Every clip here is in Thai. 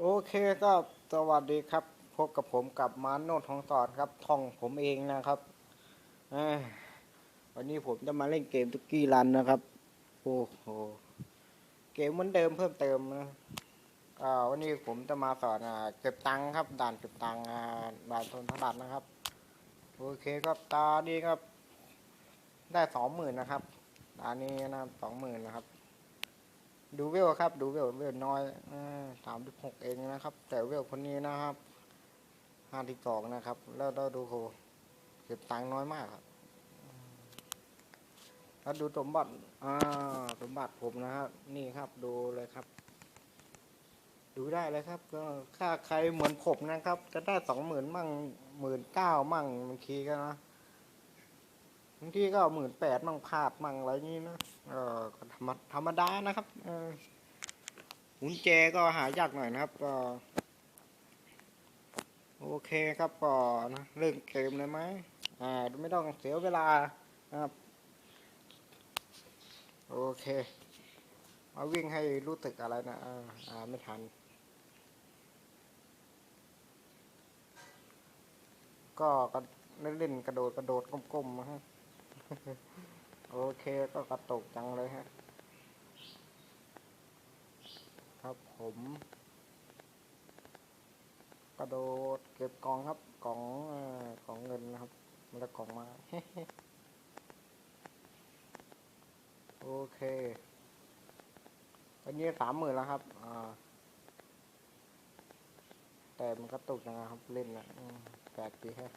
โอเคก็สวัสดีครับ พบกับผมกับมาโนดทองสอดครับท่องผมเองนะครับวันนี้ผมจะมาเล่นเกมตุกกี้รันนะครับ โอ้โหเกมเหมือนเดิมเพิ่มเติมนะวันนี้ผมจะมาสอนเก็บตังค์ครับด่านเก็บตังค์อ่าด่านทนทดัดนะครับ โอเคครับตานี้ครับ ได้สองหมื่นนะครับตานี้นะครับสองหมื่นนะครับ ดูเวลครับ ดูเวลเวลน้อยสามสิบหกเองนะครับ แต่เวลคนนี้นะครับห้าสิบสองนะครับ แล้วเราดูโหเก็บตังค์น้อยมากครับแล้วดูสมบัติอ่าสมบัติผมนะครับ นี่ครับดูเลยครับ ดูได้เลยครับ ก็ค่าใครเหมือนผมนะครับ จะได้สองหมื่นมั่งหมื่นเก้ามั่งบางทีก็นะบางทีก็หมื่นแปดมั่งพลาดมั่งอะไรนี้นะ เออก็ธรรมธรรมดานะครับเออกุญแจก็หายากหน่อยนะครับก็โอเคครับก็นะเริ่มเกมเลยไหมอ่าไม่ต้องเสียเวลานะครับ โอเคมาวิ่งให้รู้สึกอะไรนะอ่าอ่าไม่ทันก็ก็เล่นกระโดดกระโดดก้มๆนะฮะ โอเคก็กระตกจังเลยฮะ ครับผม กระโดดเก็บกองครับกองเอ่อกองเงินนะครับแล้วกองมา โอเคตอนนี้สามหมื่นแล้วครับ อ่า แต่มันกระตุกนะครับ เล่นนะแปลกดีแฮะ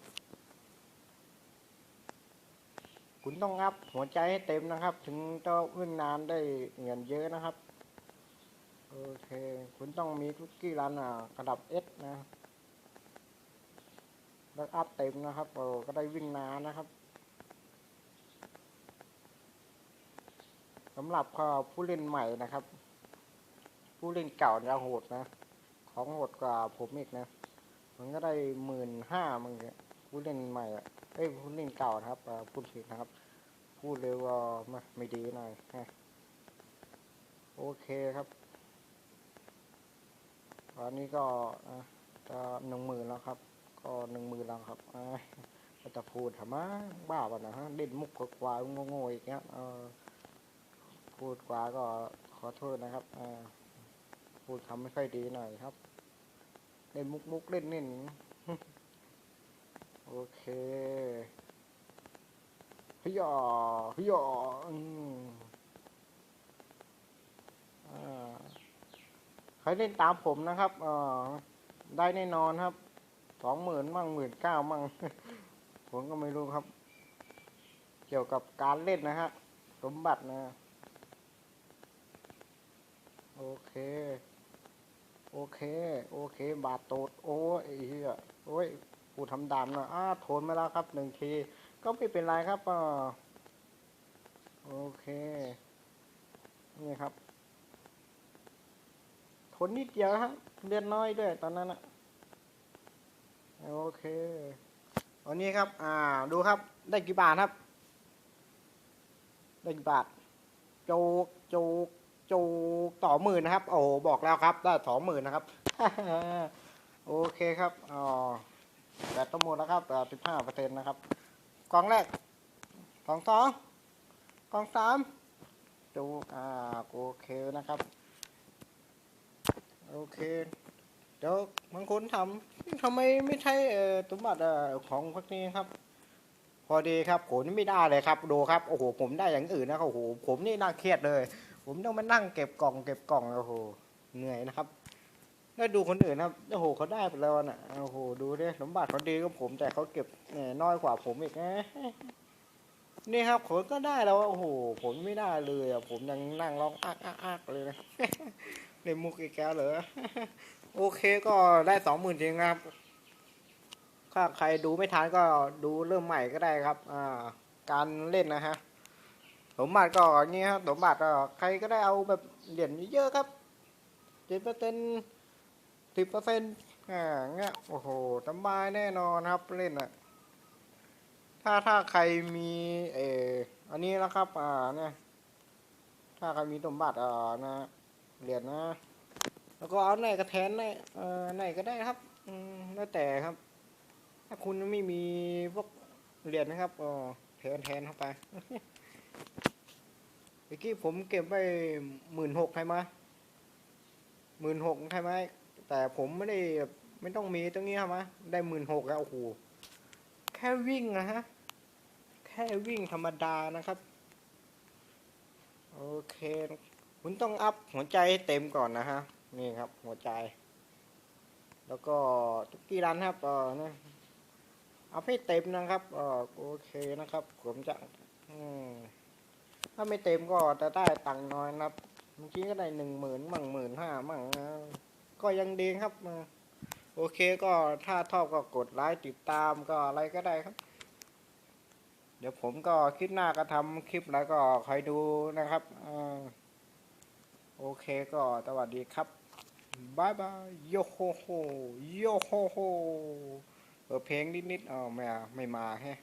คุณต้องอัพหัวใจให้เต็มนะครับ ถึงจะวิ่งนานได้เงินเยอะนะครับ โอเค คุณต้องมีทุกกี้รันอะระดับเอสนะแล้วอัพเต็มนะครับโอ้ก็ได้วิ่งนานนะครับสำหรับผู้เล่นใหม่นะครับ ผู้เล่นเก่าจะโหดนะ ของโหดกว่าผมอีกนะ มันก็ได้หมื่นห้ามึงเนี่ยผู้เล่นใหม่อะ อ้ยผู้เล่นเก่านะครับพูดผิดนะครับ พูดเร็วไม่ไม่ดีหน่อยโอเคครับตอนนี้ก็จะหนึ่งหมื่นแล้วครับ ก็หนึ่งหมื่นแล้วครับอะก็จะพูดทำไมบ้าป่ะนะฮะเล่นมุกกว่าๆโง่ๆอีกเงี้ยพูดกว่าก็ขอโทษนะครับพูดคำไม่ค่อยดีหน่อยครับ เล่นมุกมุกเล่นเล่น โอเคเฮียเฮียอืมอ่าใครเล่นตามผมนะครับอ่อได้แน่นอนครับ สองหมื่นมั่งหมื่นเก้ามั่ง ผมก็ไม่รู้ครับ เกี่ยวกับการเล่นนะฮะ สมบัตินะ โอเค โอเค โอเค บาทโตด โอ้ยเหี้ยโอ้ย ผู้ทำดามนะอ้าโทนมาแล้วครับหนึ่งที ก็ไม่เป็นไรครับอ่าโอเค นี่ครับ ทนนิดเดียวครับเลือดน้อยด้วยตอนนั้นอะโอเควันนี้ครับ อ่า ดูครับ ได้กี่บาทครับ ได้กี่บาท โจก โจก โจกต่อหมื่นนะครับ โอ้โหบอกแล้วครับ ได้สองหมื่นนะครับ โอเคครับ อ๋อ แบตทั้งหมดแล้วครับสิบห้าเปอร์เซ็นต์นะครับ กล่องแรกกล่องสองกล่องสามดูอ่าโอเคนะครับ โอเค เดี๋ยวบางคนทำทำไมไม่ใช่เอ่อสมบัติเอ่อของพวกนี้ครับ พอดีครับผมนี่ไม่ได้เลยครับ ดูครับ โอ้โห ผมได้อย่างอื่นนะครับโอ้โห ผมนี่น่าเครียดเลย ผมต้องมานั่งเก็บกล่อง เก็บกล่อง โอ้โห เหนื่อยนะครับ แล้วดูคนอื่นนะครับโอ้โหเขาได้ไปแล้วน่ะโอ้โหดูดิสมบัติเขาดีก็ผม แต่เขาเก็บน่น้อยกว่าผมอีกนะนี่ครับผมก็ได้แล้วโอ้โหผมไม่ได้เลยอะผมยังนั่งร้องอักอักอักเลยนะเล่นมุกอีกแล้วเหรอโอเคก็ได้สองหมื่นจริงครับ ถ้าใครดูไม่ทันก็ดูเริ่มใหม่ก็ได้ครับ อ่า การเล่นนะฮะสมบัติก็อย่างนี้ครับสมบัติก็ใครก็ได้เอาแบบเหรียญเยอะๆครับเจ็ดเปอร์เซ็น สิบเปอร์เซ็นต์อ่าเงี้ยโอ้โหสบายแน่นอนครับเล่นอะถ้าถ้าใครมีเอออันนี้นะครับ อ่าเนี่ยถ้าใครมีสมบัติอ่านะเหรียญนะ แล้วก็เอาไหนก็แทนไหนเอ่อไหนก็ได้ครับ อืมแล้วแต่ครับ ถ้าคุณไม่มีพวกเหรียญนะครับก็แทนแทนเข้าไปเมื่อกี้ผมเก็บไปหมื่นหกใช่ไหมหมื่นหกใช่ไหม แต่ผมไม่ได้ไม่ต้องมีตรงนี้ใช่ไหมได้หมื่นหกแล้วโอ้โหแค่วิ่งนะฮะ แค่วิ่งธรรมดานะครับ โอเค คุณต้องอัพหัวใจให้เต็มก่อนนะฮะ นี่ครับหัวใจ แล้วก็ทุกกี้รันครับเออนะเอาให้เต็มนะครับเออโอเคนะครับ ผมจะอืถ้าไม่เต็มก็จะได้ตังค์น้อยนะครับเมื่อกี้ก็ได้หนึ่งหมื่นมั่งหมื่นห้ามั่ง ก็ยังดีครับโอเคก็ถ้าชอบก็กดไลค์ติดตามก็อะไรก็ได้ครับ เดี๋ยวผมก็คลิปหน้าก็ทำคลิปแล้วก็คอยดูนะครับอโอเคก็สวัสดีครับบายบายโยโฮโฮโยโฮโฮเปิดเพลงนิดๆอ๋อไม่ไม่มาแฮะ